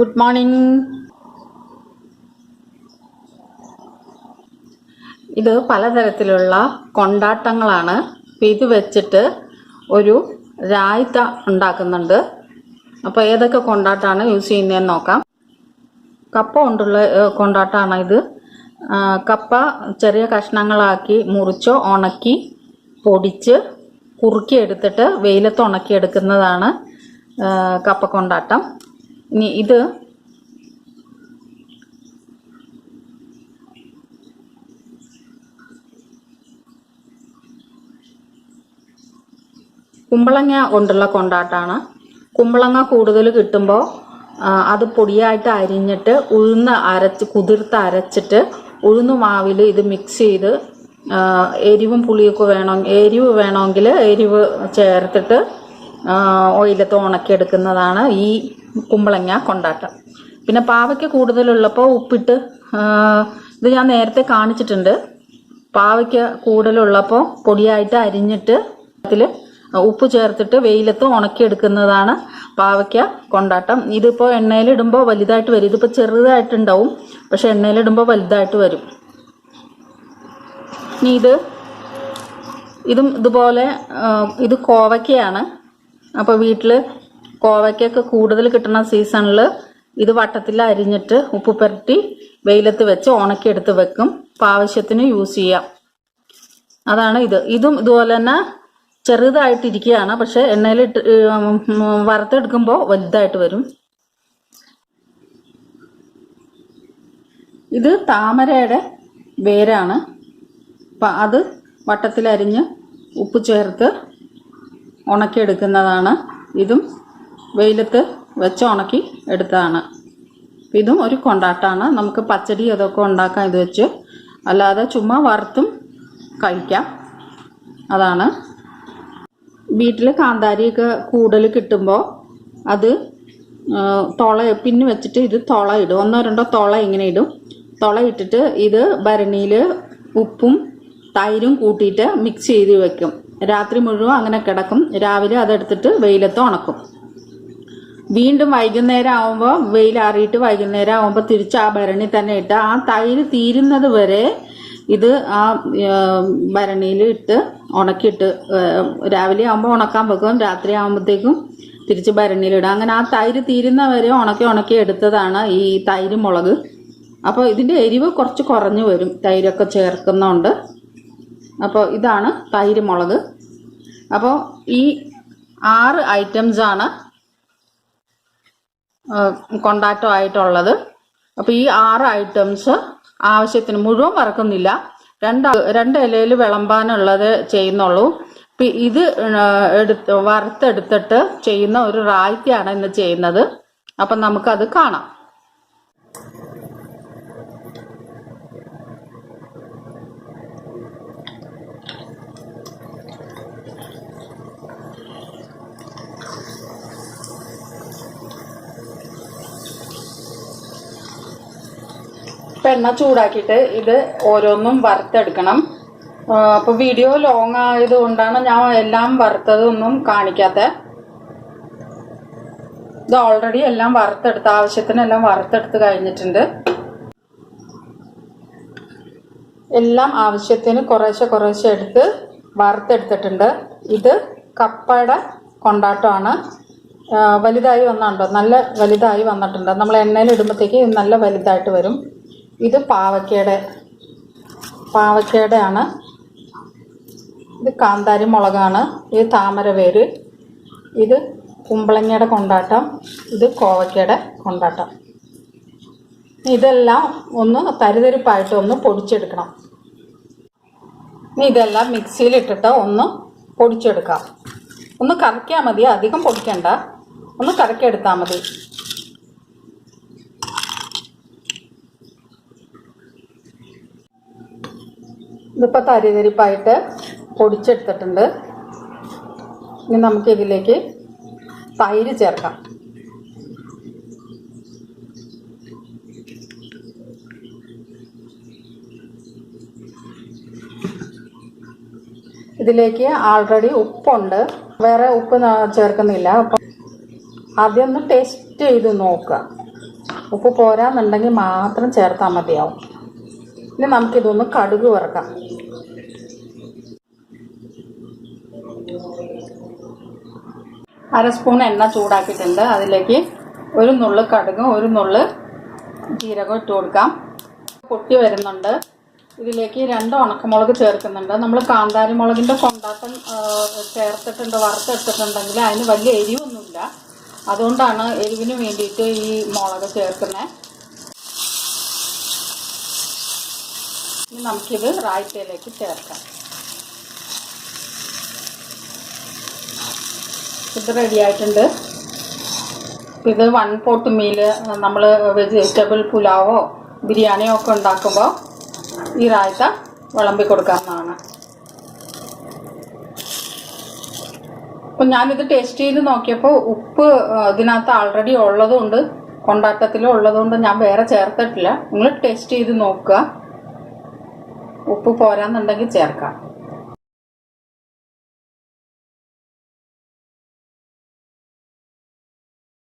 Good morning ഇത് പലതരത്തിലുള്ള കൊണ്ടാട്ടങ്ങളാണ്. ഇത് വെച്ചിട്ട് ഒരു രായ്ത്ത ഉണ്ടാക്കുന്നുണ്ട്. അപ്പോൾ ഏതൊക്കെ കൊണ്ടാട്ടമാണ് യൂസ് ചെയ്യുന്നതെന്ന് നോക്കാം. കപ്പ കൊണ്ടുള്ള കൊണ്ടാട്ടമാണ് ഇത്. കപ്പ ചെറിയ കഷ്ണങ്ങളാക്കി മുറിച്ചോ ഉണക്കി പൊടിച്ച് കുറുക്കി എടുത്തിട്ട് വെയിലത്ത് ഉണക്കി എടുക്കുന്നതാണ് കപ്പ കൊണ്ടാട്ടം. ഇനി ഇത് കുമ്പളങ്ങ കൊണ്ടുള്ള കൊണ്ടാട്ടാണ്. കുമ്പളങ്ങ കൂടുതൽ കിട്ടുമ്പോൾ അത് പൊടിയായിട്ട് അരിഞ്ഞിട്ട് ഉഴുന്ന് അരച്ച് കുതിർത്ത് അരച്ചിട്ട് ഉഴുന്ന് മാവിൽ ഇത് മിക്സ് ചെയ്ത് എരിവും പുളിയൊക്കെ വേണം എരിവ് വേണമെങ്കിൽ എരിവ് ചേർത്തിട്ട് ഓയിലത്ത് ഉണക്കിയെടുക്കുന്നതാണ് ഈ കുമ്പളങ്ങ കൊണ്ടാട്ടം. പിന്നെ പാവയ്ക്ക കൂടുതലുള്ളപ്പോൾ ഉപ്പിട്ട് ഇത് ഞാൻ നേരത്തെ കാണിച്ചിട്ടുണ്ട്. പാവയ്ക്ക കൂടുതലുള്ളപ്പോൾ പൊടിയായിട്ട് അരിഞ്ഞിട്ട് അതിൽ ഉപ്പ് ചേർത്തിട്ട് വെയിലത്ത് ഉണക്കിയെടുക്കുന്നതാണ് പാവയ്ക്ക കൊണ്ടാട്ടം. ഇതിപ്പോൾ എണ്ണയിലിടുമ്പോൾ വലുതായിട്ട് വരും. ഇതിപ്പോൾ ചെറുതായിട്ടുണ്ടാവും പക്ഷെ എണ്ണയിലിടുമ്പോൾ വലുതായിട്ട് വരും. ഇനി ഇത് ഇതും ഇതുപോലെ ഇത് കോവയ്ക്കയാണ്. അപ്പോൾ വീട്ടിൽ കോവയ്ക്കൊക്കെ കൂടുതൽ കിട്ടുന്ന സീസണിൽ ഇത് വട്ടത്തിൽ അരിഞ്ഞിട്ട് ഉപ്പ് പുരട്ടി വെയിലത്ത് വെച്ച് ഉണക്കിയെടുത്ത് വെക്കും. അപ്പം ആവശ്യത്തിന് യൂസ് ചെയ്യാം. അതാണ് ഇത്. ഇതും ഇതുപോലെ തന്നെ ചെറുതായിട്ടിരിക്കുകയാണ്. പക്ഷെ എണ്ണയിലിട്ട് വറുത്തെടുക്കുമ്പോൾ വലുതായിട്ട് വരും. ഇത് താമരയുടെ വേരാണ്. അപ്പം അത് വട്ടത്തിലരിഞ്ഞ് ഉപ്പ് ചേർത്ത് ഉണക്കിയെടുക്കുന്നതാണ്. ഇതും വെയിലത്ത് വെച്ച് ഉണക്കി എടുത്തതാണ്. ഇതും ഒരു കൊണ്ടാട്ടാണ്. നമുക്ക് പച്ചടി അതൊക്കെ ഉണ്ടാക്കാം ഇത് വെച്ച്. അല്ലാതെ ചുമ്മാ വറുത്തും കഴിക്കാം. അതാണ്. വീട്ടിൽ കാന്താരിയൊക്കെ കൂടുതൽ കിട്ടുമ്പോൾ അത് തുള പിന്ന് വെച്ചിട്ട് ഇത് തുള ഇടും. ഒന്നോ രണ്ടോ തുള ഇങ്ങനെ ഇടും. തുള ഇട്ടിട്ട് ഇത് ഭരണിയിൽ ഉപ്പും തൈരും കൂട്ടിയിട്ട് മിക്സ് ചെയ്ത് വെക്കും. രാത്രി മുഴുവൻ അങ്ങനെ കിടക്കും. രാവിലെ അതെടുത്തിട്ട് വെയിലത്ത് ഉണക്കും. വീണ്ടും വൈകുന്നേരം ആവുമ്പോൾ വെയിലാറിയിട്ട് വൈകുന്നേരം ആവുമ്പോൾ തിരിച്ച് ആ ഭരണി തന്നെ ഇട്ട് ആ തൈര് തീരുന്നത് വരെ ഇത് ആ ഭരണിയിൽ ഇട്ട് ഉണക്കിയിട്ട് രാവിലെ ആകുമ്പോൾ ഉണക്കാൻ വെക്കും. രാത്രി ആകുമ്പോഴത്തേക്കും തിരിച്ച് ഭരണിയിലിടും അങ്ങനെ ആ തൈര് തീരുന്ന വരെ ഉണക്കി ഉണക്കി എടുത്തതാണ് ഈ തൈര് മുളക്. അപ്പോൾ ഇതിന്റെ എരിവ് കുറച്ച് കുറഞ്ഞു വരും. തൈരൊക്കെ ചേർക്കുന്നതുകൊണ്ട് അപ്പോൾ ഇതാണ് തൈര് മുളക്. അപ്പോൾ ഈ ആറ് ഐറ്റംസാണ് കൊണ്ടാട്ടമായിട്ടുള്ളത് അപ്പോൾ ഈ ആറ് ഐറ്റംസ് ആവശ്യത്തിന് മുഴുവൻ വറക്കുന്നില്ല രണ്ട് രണ്ട് ഇലയിൽ വിളമ്പാനുള്ളത് ചെയ്യുന്നുള്ളൂ. ഇത് എടുത്ത് വറുത്തെടുത്തിട്ട് ചെയ്യുന്ന ഒരു റായ്ക്കാണ് ഇന്ന് ചെയ്യുന്നത്. അപ്പം നമുക്കത് കാണാം. ഇപ്പം എണ്ണ ചൂടാക്കിയിട്ട് ഇത് ഓരോന്നും വറുത്തെടുക്കണം. അപ്പോൾ വീഡിയോ ലോങ് ആയതുകൊണ്ടാണ് ഞാൻ എല്ലാം വറുത്തതൊന്നും കാണിക്കാത്ത. ഇത് ഓൾറെഡി എല്ലാം വറുത്തെടുത്ത് ആവശ്യത്തിന് എല്ലാം വറുത്തെടുത്ത് കഴിഞ്ഞിട്ടുണ്ട്. എല്ലാം ആവശ്യത്തിന് കുറേശ്ശെ കുറേശ്ശെ എടുത്ത് വറുത്തെടുത്തിട്ടുണ്ട്. ഇത് കപ്പയുടെ കൊണ്ടാട്ടമാണ്. വലുതായി വന്നുണ്ടോ? നല്ല വലുതായി വന്നിട്ടുണ്ട്. നമ്മൾ എണ്ണയിൽ ഇടുമ്പോഴത്തേക്ക് നല്ല വലുതായിട്ട് വരും. ഇത് പാവയ്ക്കയുടെ പാവയ്ക്കയുടെ ഇത് കാന്താരി മുളകാണ്. ഇത് താമര വേര്. ഇത് കുമ്പളങ്ങയുടെ കൊണ്ടാട്ടം. ഇത് കോവയ്ക്കയുടെ കൊണ്ടാട്ടം. ഇതെല്ലാം ഒന്ന് തരിതരിപ്പായിട്ട് ഒന്ന് പൊടിച്ചെടുക്കണം. ഇനി ഇതെല്ലാം മിക്സിയിലിട്ടിട്ട് ഒന്ന് പൊടിച്ചെടുക്കാം. ഒന്ന് കറക്കിയാൽ മതി. അധികം പൊടിക്കണ്ട. ഒന്ന് കറക്കിയെടുത്താൽ മതി. ഇതിപ്പോൾ തരിതരിപ്പായിട്ട് പൊടിച്ചെടുത്തിട്ടുണ്ട്. ഇനി നമുക്ക് ഇതിലേക്ക് തൈര് ചേർക്കാം. ഇതിലേക്ക് ആൾറെഡി ഉപ്പുണ്ട്. വേറെ ഉപ്പ് ചേർക്കുന്നില്ല. അപ്പം ആദ്യം ഒന്ന് ടേസ്റ്റ് ചെയ്ത് നോക്കുക. ഉപ്പ് പോരാന്നുണ്ടെങ്കിൽ മാത്രം ചേർത്താൽ മതിയാവും. ഇനി നമുക്കിതൊന്ന് കടുക് വറക്കാം. അര സ്പൂൺ എണ്ണ ചൂടാക്കിയിട്ടുണ്ട്. അതിലേക്ക് ഒരു നുള്ളു കടുകും ഒരു നുള്ളു ജീരകം ഇട്ട് കൊടുക്കാം. പൊട്ടി വരുന്നുണ്ട്. ഇതിലേക്ക് രണ്ട് ഉണക്കമുളക് ചേർക്കുന്നുണ്ട്. നമ്മൾ കാന്താരി മുളകിന്റെ കൊണ്ടാട്ടം ചേർത്തിട്ടുണ്ട് വറുത്തെടുത്തിട്ടുണ്ടെങ്കിൽ അതിന് വലിയ എരിവൊന്നുമില്ല. അതുകൊണ്ടാണ് എരിവിന് വേണ്ടിയിട്ട് ഈ മുളക് ചേർക്കുന്നത്. നമുക്കിത് റായ്ത്തയിലേക്ക് ചേർക്കാം. ഇത് റെഡി ആയിട്ടുണ്ട്. ഇത് വൺ പോട്ട് മീൽ നമ്മൾ വെജിറ്റബിൾ പുലാവോ ബിരിയാണിയോ ഒക്കെ ഉണ്ടാക്കുമ്പോൾ ഈ റായ്ത്ത വിളമ്പി കൊടുക്കാവുന്നതാണ്. അപ്പം ഞാനിത് ടേസ്റ്റ് ചെയ്ത് നോക്കിയപ്പോൾ ഉപ്പ് ഇതിനകത്ത് ആൾറെഡി ഉള്ളതുകൊണ്ട് കൊണ്ടാട്ടത്തിലും ഉള്ളതുകൊണ്ട് ഞാൻ വേറെ ചേർത്തിട്ടില്ല. നിങ്ങൾ ടേസ്റ്റ് ചെയ്ത് നോക്കുക. ഉപ്പ് പോരാന്നുണ്ടെങ്കിൽ ചേർക്കാം.